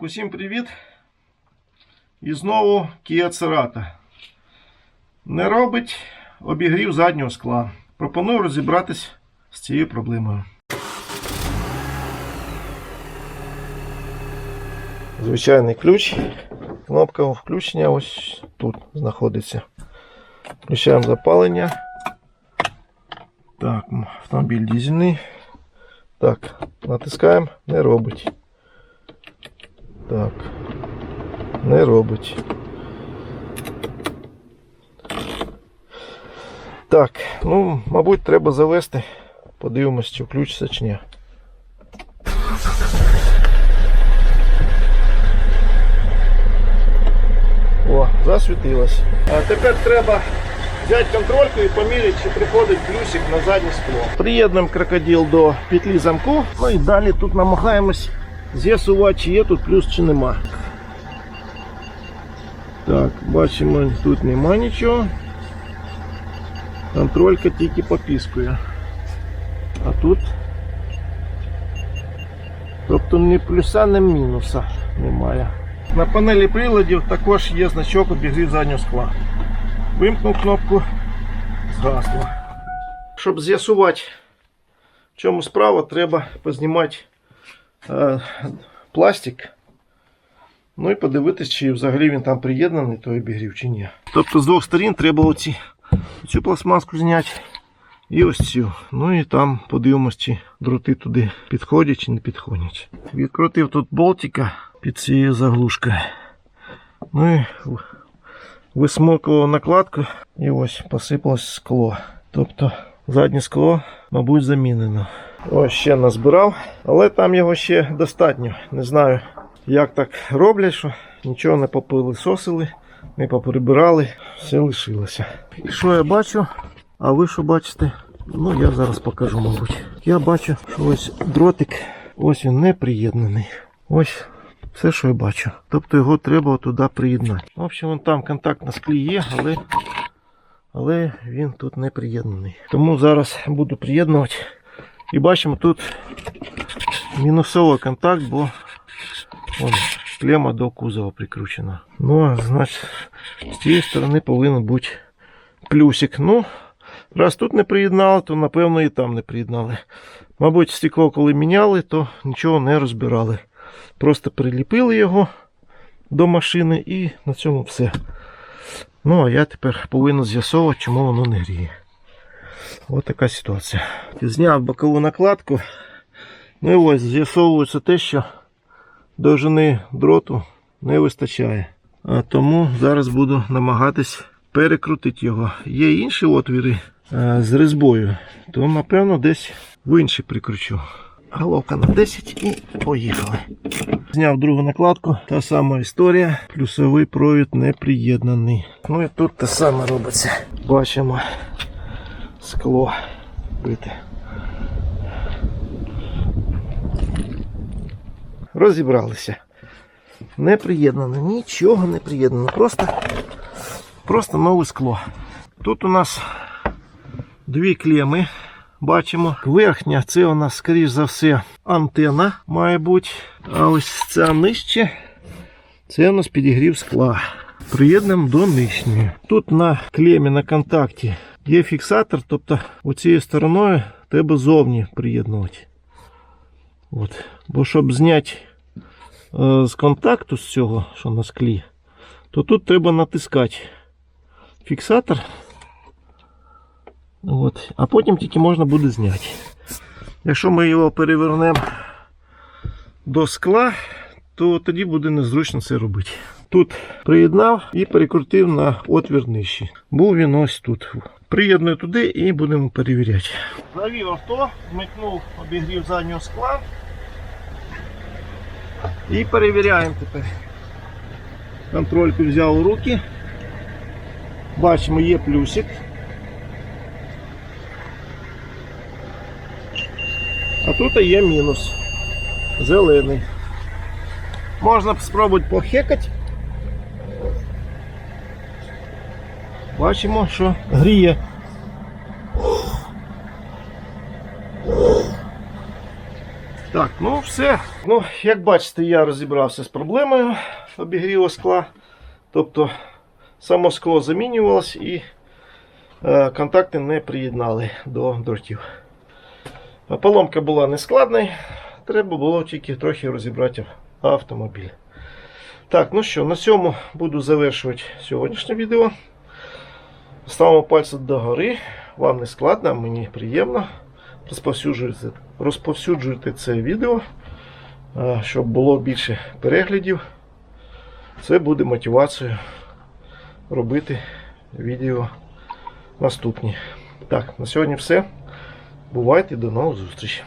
Усім привіт! І знову Kia Cerato. Не робить обігрів заднього скла. Пропоную розібратись з цією проблемою. Звичайний ключ. Кнопка включення ось тут знаходиться. Включаємо запалення. Так, автомобіль дизельний. Так, натискаємо, не робить. Так. Не робить. Так, ну, мабуть, треба завести. Подивимось, чи включиться чи ні. О, засвітилось. А тепер треба взяти контрольку і поміряти, чи приходить плюсик на заднє скло. Приєднуємо крокодил до петлі замку. Ну і далі тут намагаємось з'ясувати, чи є тут плюс, чи нема. Так, бачимо, тут нема нічого. Контролька тільки попіскує. А тут. Тобто ні плюса, ні мінуса немає. На панелі приладів також є значок обігрів заднього скла. Вимкнув кнопку, згасло. Щоб з'ясувати, в чому справа, треба познімати пластик. Ну і подивитись, чи взагалі він там приєднаний, той обігрів чи ні. Тобто з двох сторін треба оці, цю пластмаску зняти і ось цю. Ну і там подивимось, чи дроти туди підходять чи не підходять. Відкрутив тут болтика під цією заглушкою. Ну і висмокував накладку і ось посипалось скло. Тобто заднє скло, мабуть, замінено. Ось ще назбирав, але там його ще достатньо. Не знаю, як так роблять, що нічого не попилисосили, не поприбирали, все лишилося. І що я бачу? А ви що бачите? Ну я зараз покажу, мабуть. Я бачу, що ось дротик, ось він не приєднаний. Ось все, що я бачу. Тобто його треба туди приєднати. В общем, вон там контакт на склі є, але, але він тут не приєднаний. Тому зараз буду приєднувати. І бачимо тут мінусовий контакт, бо вон, клема до кузова прикручена. Ну, а значить, з цієї сторони повинен бути плюсик. Ну, раз тут не приєднали, то напевно і там не приєднали. Мабуть, стекло, коли міняли, то нічого не розбирали. Просто приліпили його до машини і на цьому все. Ну, а я тепер повинен з'ясовувати, чому воно не гріє. Ось така ситуація. Зняв бокову накладку. Ну і ось з'ясовується те, що довжини дроту не вистачає. А тому зараз буду намагатись перекрутити його. Є інші отвіри е, з різьбою, то напевно десь в інший прикручу. Головка на 10 і поїхали. Зняв другу накладку, та сама історія. Плюсовий провід не приєднаний. Ну і тут те саме робиться. Бачимо скло бите. Розібралися. Не приєднано, нічого не приєднано. Просто, просто нове скло. Тут у нас дві клеми. Бачимо. Верхня це у нас, скоріш за все, антена має бути. А ось ця нижче це у нас підігрів скла. Приєднуємо до нижньої. Тут на клемі на контакті є фіксатор, тобто оцією стороною треба зовні приєднувати. От. Бо щоб зняти е, з контакту з цього, що на склі, то тут треба натискати фіксатор. От. А потім тільки можна буде зняти. Якщо ми його перевернемо до скла, то тоді буде незручно це робити. Тут приєднав і перекрутив на отвір нижчий. Був він ось тут. Приєдную туди і будемо перевіряти. Завів авто, вмикнув обігрів заднього скла. І перевіряємо тепер. Контрольку взяв у руки. Бачимо, є плюсик. А тут є мінус. Зелений. Можна спробувати похекати. Бачимо, що гріє. Так, ну все. Ну, як бачите, я розібрався з проблемою обігріву скла. Тобто само скло замінювалось і е, контакти не приєднали до дротів. Поломка була нескладною, треба було тільки трохи розібрати автомобіль. Так, ну що, на цьому буду завершувати сьогоднішнє відео. Ставимо пальці догори. Вам не складно, мені приємно. Розповсюджуйте, розповсюджуйте це відео, е, щоб було більше переглядів. Це буде мотивацією робити відео наступні. Так, на сьогодні все. Бувайте, до нових зустрічей.